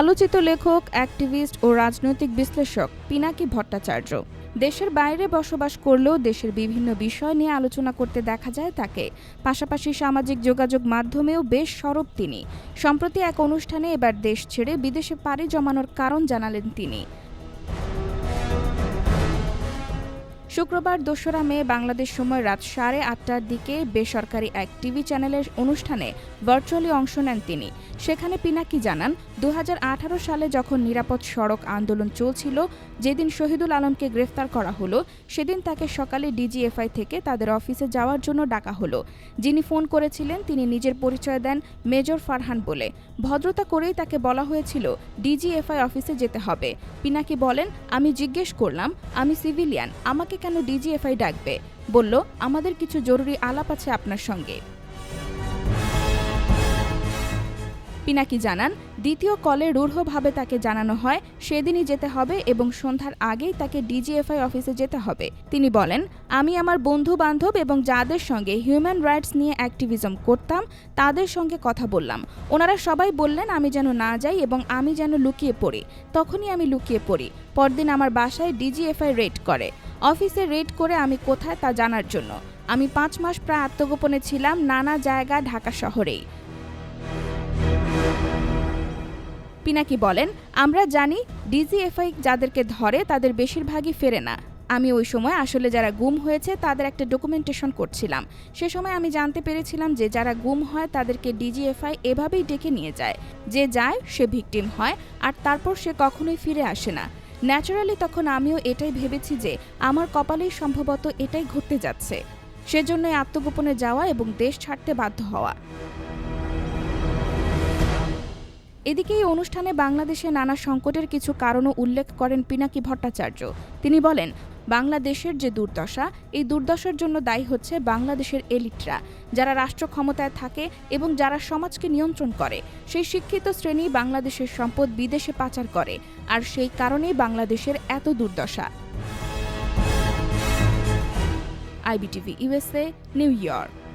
আলোচিত লেখক, অ্যাক্টিভিস্ট ও রাজনৈতিক বিশ্লেষক পিনাকি ভট্টাচার্য। দেশের বাইরে বসবাস করলেও দেশের বিভিন্ন বিষয় নিয়ে আলোচনা করতে দেখা যায় তাকে। পাশাপাশি সামাজিক যোগাযোগ মাধ্যমেও বেশ সরব তিনি। সম্প্রতি এক অনুষ্ঠানে এবার দেশ ছেড়ে বিদেশে পাড়ি জমানোর কারণ জানালেন তিনি। শুক্রবার দোসরা মে বাংলাদেশ সময় রাত সাড়ে আটটার দিকে বেসরকারি এক টিভি চ্যানেলের অনুষ্ঠানে ভার্চুয়ালি অংশ নেন তিনি। সেখানে পিনাকি জানান দু হাজার আঠারো সালে যখন নিরাপদ সড়ক আন্দোলন চলছিল, যেদিন শহীদুল আলমকে গ্রেফতার করা হলো, সেদিন তাকে সকালে ডিজিএফআই থেকে তাদের অফিসে যাওয়ার জন্য ডাকা হলো। যিনি ফোন করেছিলেন, তিনি নিজের পরিচয় দেন মেজর ফারহান বলে। ভদ্রতা করেই তাকে বলা হয়েছিল, ডিজিএফআই অফিসে যেতে হবে। পিনাকি বলেন, আমি জিজ্ঞেস করলাম, আমি সিভিলিয়ান, আমাকে কেন ডিজিএফআই ডাকবে? বলল আমাদের কিছু জরুরি আলাপ আছে আপনার সঙ্গে। পিনাকি জানান, দ্বিতীয় কলে রূঢ়ভাবে তাকে জানানো হয়, সেদিনই যেতে হবে এবং সন্ধ্যার আগেই তাকে ডিজিএফআই অফিসে যেতে হবে। তিনি বলেন, আমি আমার বন্ধু বান্ধব এবং যাদের সঙ্গে হিউম্যান রাইটস নিয়ে অ্যাক্টিভিজম করতাম, তাদের সঙ্গে কথা বললাম। ওনারা সবাই বললেন, আমি যেন না যাই এবং আমি যেন লুকিয়ে পড়ি। তখনই আমি লুকিয়ে পড়ি। পরদিন আমার বাসায় ডিজিএফআই রেড করে। অফিসে রেড করে আমি কোথায় তা জানার জন্য। আমি পাঁচ মাস প্রায় আত্মগোপনে ছিলাম নানা জায়গা ঢাকা শহরেই। পিনাকি বলেন, আমরা জানি ডিজিএফআই যাদেরকে ধরে তাদের বেশিরভাগই ফেরে না। আমি ওই সময় আসলে যারা গুম হয়েছে তাদের একটা ডকুমেন্টেশন করছিলাম। সে সময় আমি জানতে পেরেছিলাম যে যারা গুম হয় তাদেরকে ডিজিএফআই এভাবেই ডেকে নিয়ে যায়। যে যায়, সে ভিকটিম হয়, আর তারপর সে কখনোই ফিরে আসে না। ন্যাচারালি তখন আমিও এটাই ভেবেছি যে আমার কপালেই সম্ভবত এটাই ঘটতে যাচ্ছে। সেজন্যই আত্মগোপনে যাওয়া এবং দেশ ছাড়তে বাধ্য হওয়া। এদিকে এই অনুষ্ঠানে বাংলাদেশে নানা সংকটের কিছু কারণও উল্লেখ করেন পিনাকি ভট্টাচার্য। তিনি বলেন, বাংলাদেশের যে দুর্দশা, এই দুর্দশার জন্য দায়ী হচ্ছে বাংলাদেশের এলিটরা, যারা রাষ্ট্র ক্ষমতায় থাকে এবং যারা সমাজকে নিয়ন্ত্রণ করে। সেই শিক্ষিত শ্রেণি বাংলাদেশের সম্পদ বিদেশে পাচার করে, আর সেই কারণেই বাংলাদেশের এত দুর্দশা। IBTV USA New York.